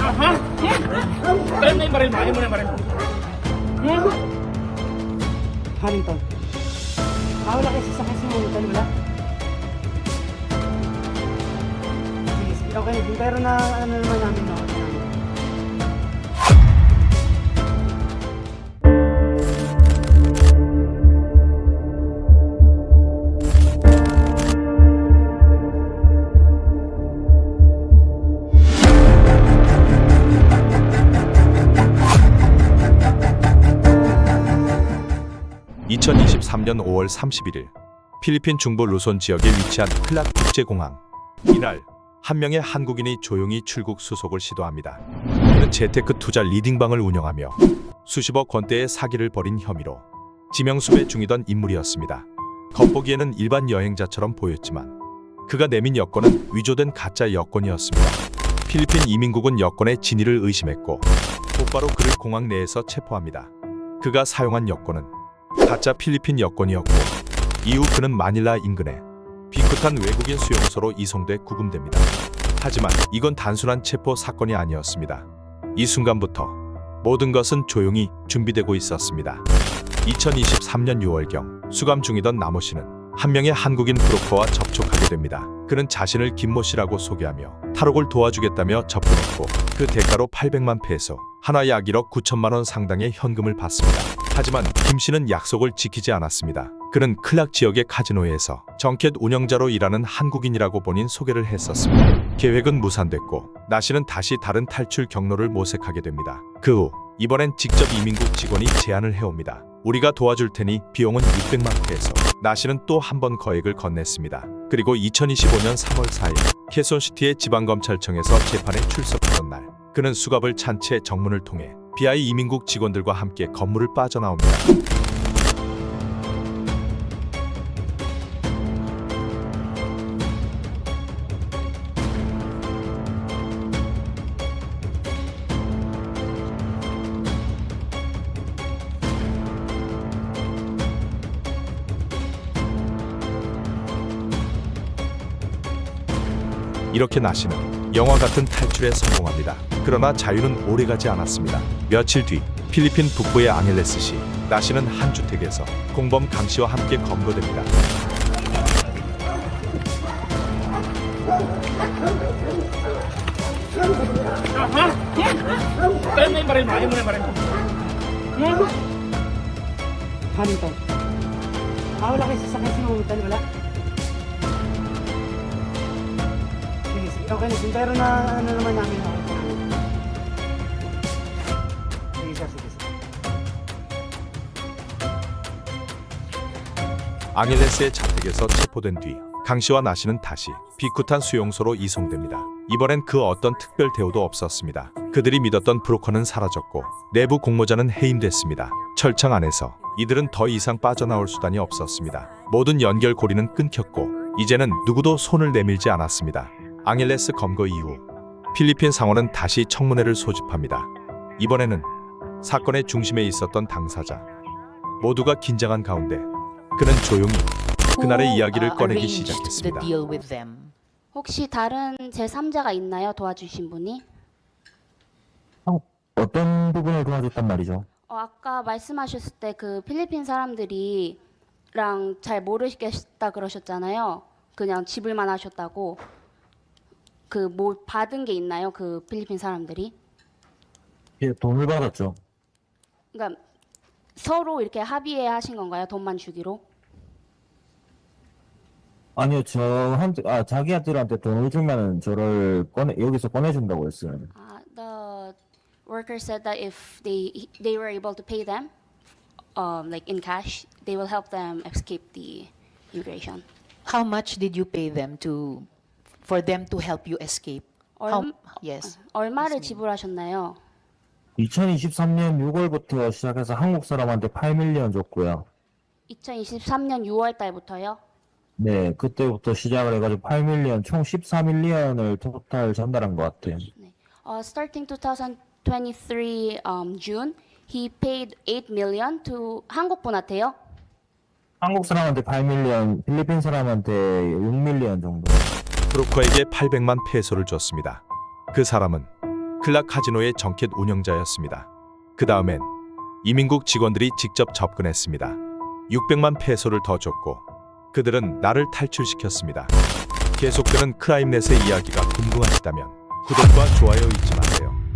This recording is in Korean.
Aha. Kaya may baril mo, ayaw mo na baril mo. Huntington. Ah, wala kayo sasakay sa Huntington, wala? Sige, sige, okay na. Pero na, ano naman namin na 2023년 5월 31일 필리핀 중부 루손 지역에 위치한 클락 국제공항. 이날 한 명의 한국인이 조용히 출국 수속을 시도합니다. 그는 재테크 투자 리딩방을 운영하며 수십억 원대의 사기를 벌인 혐의로 지명수배 중이던 인물이었습니다. 겉보기에는 일반 여행자처럼 보였지만 그가 내민 여권은 위조된 가짜 여권이었습니다. 필리핀 이민국은 여권의 진위를 의심했고 곧바로 그를 공항 내에서 체포합니다. 그가 사용한 여권은 가짜 필리핀 여권이었고 이후 그는 마닐라 인근에 비끗한 외국인 수용소로 이송돼 구금됩니다. 하지만 이건 단순한 체포 사건이 아니었습니다. 이 순간부터 모든 것은 조용히 준비되고 있었습니다. 2023년 6월경 수감 중이던 나모 씨는 한 명의 한국인 브로커와 접촉하게 됩니다. 그는 자신을 김모 씨라고 소개하며 탈옥을 도와주겠다며 접근했고 그 대가로 800만 페소, 하나 약 1억 9천만 원 상당의 현금을 받습니다. 하지만 김 씨는 약속을 지키지 않았습니다. 그는 클락 지역의 카지노에서 정켓 운영자로 일하는 한국인이라고 본인 소개를 했었습니다. 계획은 무산됐고 나 씨는 다시 다른 탈출 경로를 모색하게 됩니다. 그 후 이번엔 직접 이민국 직원이 제안을 해옵니다. 우리가 도와줄 테니 비용은 600만 페소. 나 씨는 또 한 번 거액을 건넸습니다. 그리고 2025년 3월 4일 케손시티의 지방검찰청에서 재판에 출석하던 날 그는 수갑을 찬 채 정문을 통해 BI 이민국 직원들과 함께 건물을 빠져나옵니다. 이렇게 나시는 영화 같은 탈출에 성공합니다. 그러나 자유는 오래가지 않았습니다. 며칠 뒤 필리핀 북부의 앙헬레스시 나시는 한 주택에서 공범 강 씨와 함께 검거됩니다. Aha. Kaya may baril mo, ayaw mo na namin. Sige, sir, sige, sige. 앙헬레스의 자택에서 체포된 뒤 강 씨와 나 씨는 다시 비쿠탄 수용소로 이송됩니다. 이번엔 그 어떤 특별 대우도 없었습니다. 그들이 믿었던 브로커는 사라졌고 내부 공모자는 해임됐습니다. 철창 안에서 이들은 더 이상 빠져나올 수단이 없었습니다. 모든 연결고리는 끊겼고 이제는 누구도 손을 내밀지 않았습니다. 앙헬레스 검거 이후 필리핀 상원은 다시 청문회를 소집합니다. 이번에는 사건의 중심에 있었던 당사자 모두가 긴장한 가운데 그는 조용히 그날의 이야기를 uh, 꺼내기 시작했습니다. 혹시 다른 제3자가 있나요? 도와주신 분이? 어떤 부분을 도와줬단 말이죠? 어, 아까 말씀하셨을 때 그 필리핀 사람들이랑 잘 모르겠다 그러셨잖아요. 그냥 집을만 하셨다고. 그 뭐 받은 게 있나요? 그 필리핀 사람들이? 예, 돈을 받았죠. 그러니까 서로 이렇게 합의해 하신 건가요? 돈만 주기로? 아니요, 저한테, 아, 자기한테한테 돈을 주면은 저를 꺼내, 여기서 꺼내준다고 했어요. Uh, the worker said that if they they were able to pay them, um, like in cash, they will help them escape the immigration. How much did you pay them to for them to help you escape? How, 얼- yes. 얼마를 지불하셨나요? 2023년 6월부터 시작해서 한국 사람한테 8밀리언 줬고요. 2023년 6월 달부터요? 네, 그때부터 시작을 해가지고 8밀리언, 총 14밀리언을 토탈 전달한 것 같아요. Uh, starting 2023 um, June, he paid 8 million to 한국 분한테요. 한국 사람한테 8밀리언, 필리핀 사람한테 6밀리언 정도. 브로커에게 800만 페소를 줬습니다. 그 사람은 클락 카지노의 정켓 운영자였습니다. 그 다음엔 이민국 직원들이 직접 접근했습니다. 600만 페소를 더 줬고 그들은 나를 탈출시켰습니다. 계속되는 크라임넷의 이야기가 궁금하시다면 구독과 좋아요 잊지 마세요.